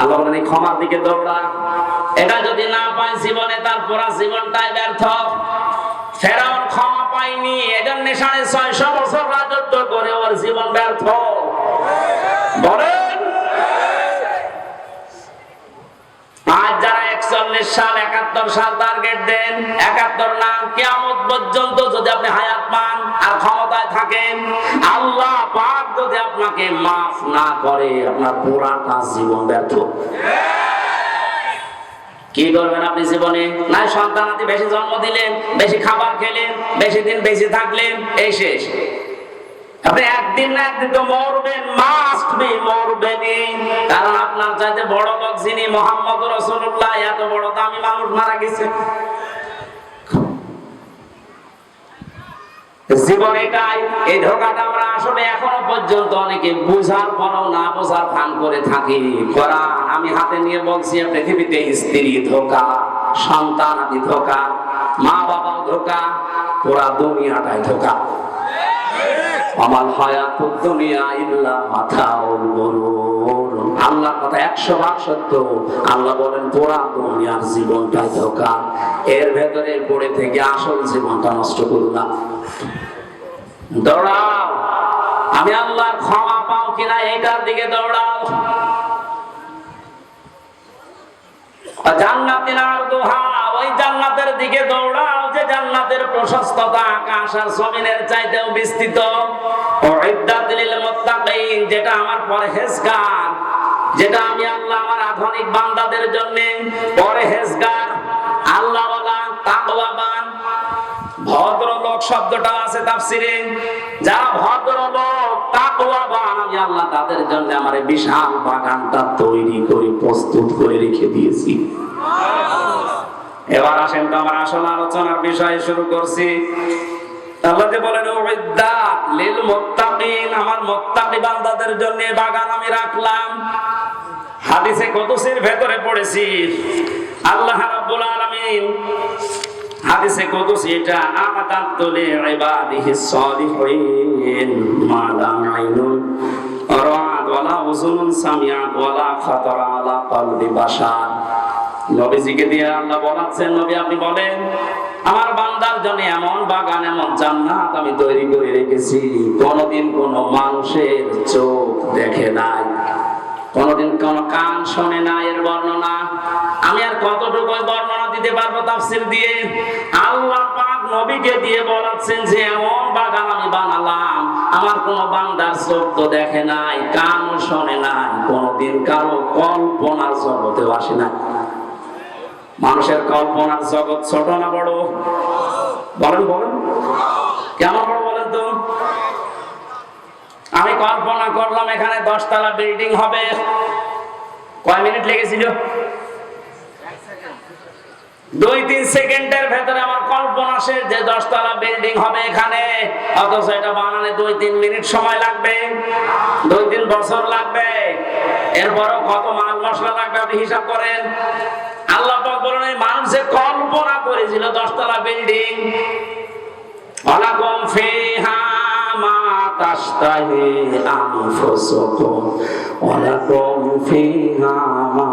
আল্লাহ মানে ক্ষমার দিকে দৌড়া এটা যদি না পায় জীবনে তার পুরা জীবনটাই ব্যর্থ। ফেরাউন ক্ষমা পায়নি, এজন্য সাড়ে ছয়শো বছর রাজত্ব করে ওর জীবন ব্যর্থ। বলেন, আজ যারা একচল্লিশ সাল, একাত্তর সাল টার্গেট দেন। একাত্তর পর্যন্ত যদি আপনি হায়াত পান আর ক্ষমতায় থাকেন, আল্লাহ পাক যদি আপনাকে মাফ না করে, আপনার জীবন ব্যর্থ। কি করবেন আপনি জীবনে? না সন্তানাদি বেশি জন্ম দিলেন, বেশি খাবার খেলেন, বেশি দিন বেশি থাকলেন, এই শেষ। এখনও পর্যন্ত অনেকে বুঝার পরও না বোঝার ভান করে থাকি। আমি হাতে নিয়ে বলছি পৃথিবীতে স্ত্রী ধোকা, সন্তান আদি ধোকা মা বাবাও ধোকা, পুরা দুনিয়াটাই ধোকা। আমার হায়াত দুনিয়া ইল্লা মাথাউল গরুর। আল্লাহ কথা একশো ভাগ সত্য। আল্লাহ বলেন, তোরা দুনিয়ার জীবনটা ধোকা। এর ভেতরে পড়ে থেকে আসল জীবনটা নষ্ট করলাম দৌড়াও। আমি আল্লাহর ক্ষমা পাও কিনা এটার দিকে দৌড়াও। জান্নাতের দিকে দৌড়াও যে জান্নাতের প্রশস্ততা আকাশ আর জমিনের চাইতেও বিস্তৃত। যেটা আমার পরহেজগার, যেটা আমি আল্লাহ আমার আধুনিক বান্দাদের জন্য পরহেজগার আল্লাহওয়ালা তাকওয়াবান ভদ্রলোক শব্দটা আছে তাফসিরে। যারা ভদ্রলোক তাকওয়াবান আমি আল্লাহ তাদের জন্য আমার বিশাল বাগানটা তৈরি করে, প্রস্তুত করে রেখে দিয়েছি। এবার আসেন তো আমার আসল আলোচনার বিষয় শুরু করছি। আল্লাহ যে বলেন, উইদ্দাত লিল মুত্তাকিন আমার মুত্তাকি বান্দাদের জন্য বাগান আমি রাখলাম। হাদিসে কুদসির ভেতরে পড়েছি, আল্লাহ রাব্বুল আলামিন হাদিসে এটা আমাদাত লি ইবাদিহি আইনুন ওয়ালা উযুনুন সামিআত ওয়ালা খাতারা আলা বাশার। নবীজিকে দিয়ে আল্লাহ বলাচ্ছেন, নবী, আপনি বলেন, আমার বান্দার জন্য এমন বাগান, এমন জান্নাত আমি তৈরি করে রেখেছি, কোনদিন কোন মানুষের চোখ দেখে নাই, কোনদিন কোন কান শোনে না এর বর্ণনা দিতে পারব তাফসির দিয়ে আল্লাহ পাক নবীকে দিয়ে বলাচ্ছেন যে এমন বাগান, আমি বানালাম। আমার কোন বান্দার চোখ তো দেখে নাই কান শোনে নাই, কোনদিন কারও কল্পনার জগতেও আসে নাই। মানুষের কল্পনার জগৎ ছোট না বড়? বলেন বলেন। কেমন বড় বলেন তো? আমি কল্পনা করলাম এখানে দশতলা বিল্ডিং হবে। কয় মিনিট লেগেছিল? দুই তিন সেকেন্ডের ভেতরে আমার কল্পনা শেষ যে দশতলা বিল্ডিং হবে এখানে। অথচ এটা বানানে দুই তিন মিনিট সময় লাগবে, দুই তিন বছর লাগবে। এরপরও কত মাল মশলা লাগবে আপনি হিসাব করেন। আল্লাহ বলেন, এই মানুষ যে কল্পনা করেছিল দশতলা বিল্ডিং, ওয়ালাকুম ফিহা মা তাশতাহি আনফুসুকুম, ওয়ালাকুম ফিহা মা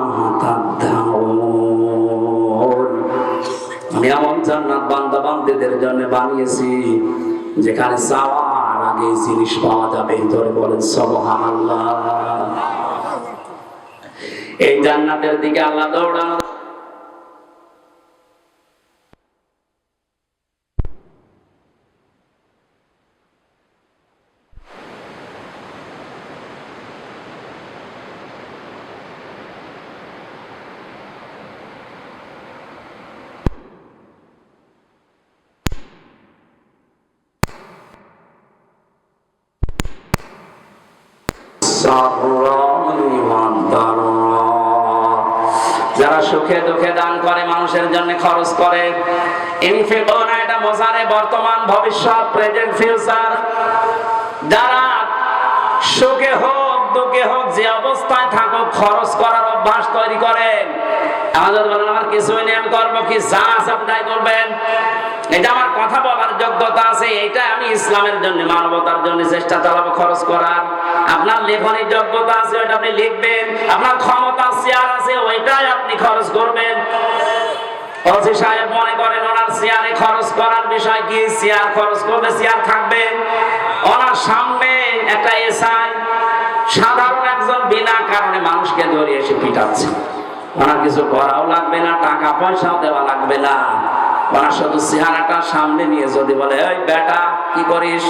আমি এমন জান্নাত বান্দা বান্দাদের জন্য বানিয়েছি, যেখানে চাওয়ার আগে জিনিস পাওয়া যাবে। ধরে বলেন, সুবহানাল্লাহ। এই জান্নাতের দিকে আল্লাহ দৌড়ানো। যারা সুখে দুঃখে দান করে, মানুষের জন্য খরচ করে। ইনফিকুনা এটা বোঝারে বর্তমান ভবিষ্যৎ প্রেজেন্ট ফিউচার যারা সুখে হোক, দুঃখে হোক, যে অবস্থায় থাকুক, খরচ করার অভ্যাস তৈরি করেন। আমাদের বলেন, আমার কিছুই নেই, আমি করব কি? যা আছে আপনি করবেন। এটা আমার কথা বলার যোগ্যতা আছে, এটা আমি ইসলামের জন্য, মানবতার জন্য চেষ্টা চালাবো খরচ করার। আপনার লেখনের যোগ্যতা আছে, ওইটা আপনি লিখবেন। আপনার ক্ষমতা শেয়ার আছে, ওইটাই আপনি খরচ করবেন। ওসি সাহেব মনে করেন, ওনার শেয়ারে খরচ করার বিষয় কি? শেয়ার খরচ করবে শেয়ার থাকবে। ওনার সামনে একটা এসআই সাধারণ একজন বিনা কারণে মানুষকে ধরে এসে পিটাচ্ছে। ওনার কিছু করাও লাগবে না, টাকা পয়সাও দেওয়া লাগবে না। ওনার শুধু চেহারাটা সামনে নিয়ে যদি বলে ওই বেটা, কি করিস?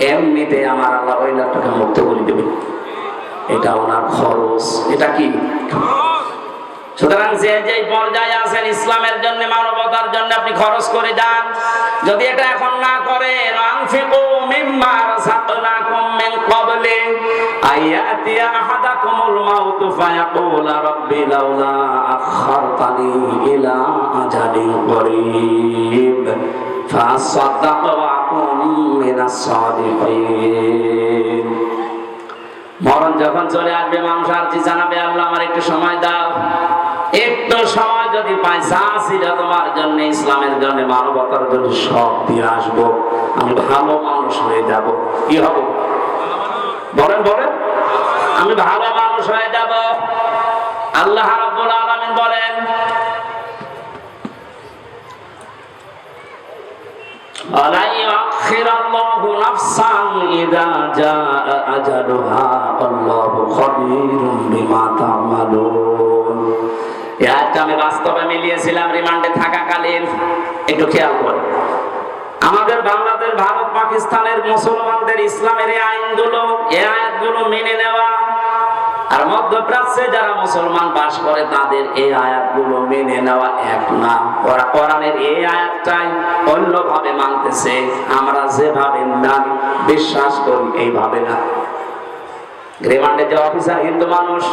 এমনিতে আমার আল্লাহ ওই লাখটাকে মুক্ত করে দেবে। এটা ওনার খরচ। এটা কি? সুতরাং যে যে পর্যায়ে আছেন ইসলামের জন্য, মানবতার জন্য আপনি খরচ করে যান। যদি এটা এখন না করেন মরণ যখন চলে আসবে মানুষ আর জি জানাবে? আল্লাহ আমার একটু সময় দাও। একটু সময় যদি পাই যা তোমার জন্য, ইসলামের জন্য, মানবতার জন্য, সব দিয়ে আসব। আমি ভালো মানুষ হয়ে যাব। কি হব? বলেন বলেন। আমি ভালো মানুষ হয়ে যাব আল্লাহ রাব্বুল আলামিন বলেন ولن يؤخر الله نفسا إذا جاء أجلها والله خبير بما تعملون এই আয়াতটা আমি বাস্তবে মিলিয়েছিলাম রিমান্ডে থাকাকালীন একটু খেয়াল করে আমাদের বাংলাদেশ ভারত পাকিস্তানের মুসলমানদের ইসলামের এই আইনগুলো এই আয়াতগুলো মেনে নেওয়া আর মধ্যপ্রাচ্যে যারা মুসলমান বাস করে, তাদের এই আয়াতগুলো মেনে নেওয়া এক না। ওরা কোরআনের এই আয়াতটাই অন্যভাবে মানতেছে, আমরা যেভাবে মানি, বিশ্বাস করি এইভাবে না। রিমান্ডে যে অফিসার হিন্দু মানুষ,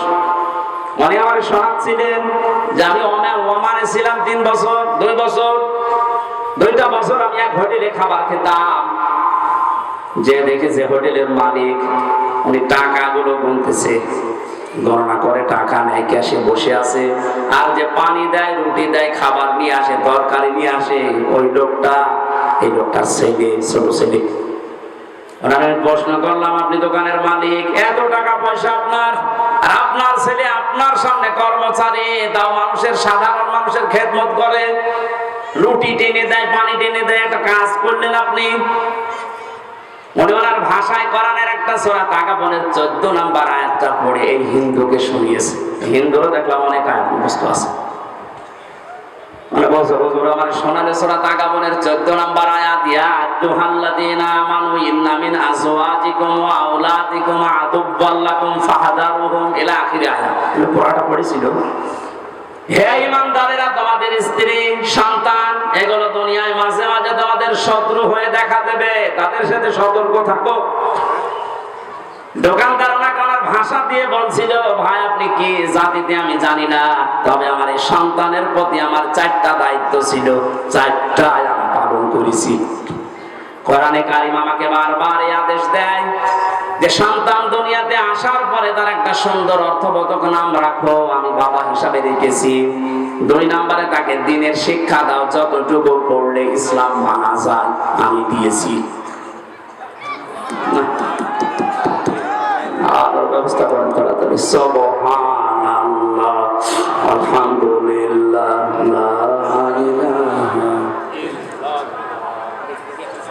উনি আমার শোনাচ্ছিলেন যে আমি ওমা- ওমানে ছিলাম তিন বছর, দুই বছর। দুইটা বছর আমি এক হোটেলে খাবার খেতাম। যে দেখেছে হোটেলের মালিক, উনি টাকাগুলো গুনতেছে। গণনা করে, টাকা নেয়, ক্যাশে বসে আছে। আর যে পানি দেয়, রুটি দেয়, খাবার নিয়ে আসে, তরকারি নিয়ে আসে, ওই লোকটা, এই লোকটার ছেলে, ছোট ছেলে। প্রশ্ন করলাম, আপনি দোকানের মালিক, এত টাকা পয়সা আপনার? আপনার ছেলে আপনার সামনে কর্মচারী, তাও মানুষের, সাধারণ মানুষের করে। টেনে দেয়, পানি টেনে দেয়, একটা কাজ করলেন আপনি। মনে ওনার ভাষায় কোরআনের একটা সোরা টাকা বনের চোদ্দ নাম্বার আয়াতটা পড়ে এই হিন্দুকে শুনিয়েছে। হিন্দুও দেখলাম অনেক আয়াত মুখস্থ আছে। মানে আমার সোনালে সোরা তাগাবনের 14 নাম্বার আয়াত, ইয়া আমানু ইন্না মিন আজওয়াজিকুম ওয়া আওলাদিকুম ফাহাদারুহুম ইলা আখির আয়াত। তুমি পড়াটা পড়েছিল। হে ইমানদারেরা শত্রু হয়ে দেখা দেবে, তাদের সাথে সতর্ক থাকো। দোকানদার ভাষা দিয়ে বলছিল, ভাই, আপনি কি জাতিতে আমি তবে আমার এই সন্তানের প্রতি আমার চারটা দায়িত্ব ছিল। চারটা আমি পালন করেছি। কোরআনে কারিম আমাকে বারবার এই আদেশ দেয় যে সন্তান দুনিয়াতে আসার পরে তার একটা সুন্দর অর্থবোধক নাম রাখো, আমি বাবা হিসাবে রেখেছি। দুই নম্বরে তাকে দিনের শিক্ষা দাও, যতটুকু পড়লে ইসলাম মানা যায়, আমি দিয়েছি। আলোর ব্যবস্থা করেন তাড়াতাড়ি সবহান